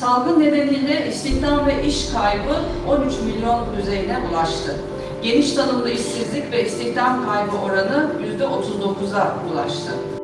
Salgın nedeniyle istihdam ve iş kaybı 13 milyon düzeyine ulaştı. Geniş tanımlı işsizlik ve istihdam kaybı oranı %39'a ulaştı.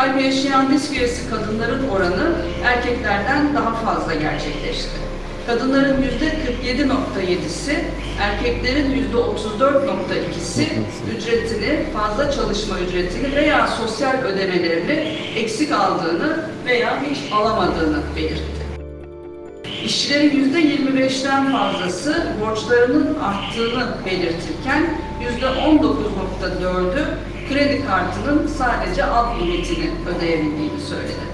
Kaybı yaşayan risk üyesi kadınların oranı erkeklerden daha fazla gerçekleşti. Kadınların yüzde 47.7'si, erkeklerin yüzde 34.2'si ücretini, fazla çalışma ücretini veya sosyal ödemelerini eksik aldığını veya hiç alamadığını belirtti. İşçilerin yüzde 25'ten fazlası borçlarının arttığını belirtirken yüzde 19.4'ü kredi kartının sadece alt limitini ödeyebildiğini söyledi.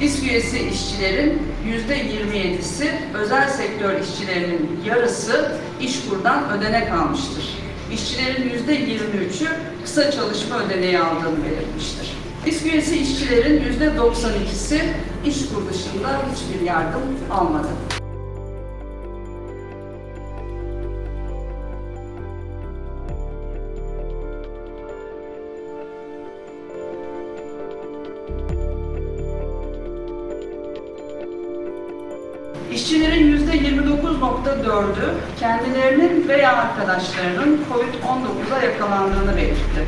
Disk üyesi işçilerin yüzde 27'si, özel sektör işçilerinin yarısı işkurdan ödenek almıştır. İşçilerin yüzde 23'ü kısa çalışma ödeneği aldığını belirtmiştir. Disk üyesi işçilerin yüzde 92'si işkur dışında hiçbir yardım almadı. İşçilerin yüzde 29.4'ü kendilerinin veya arkadaşlarının COVID-19'a yakalandığını belirtti.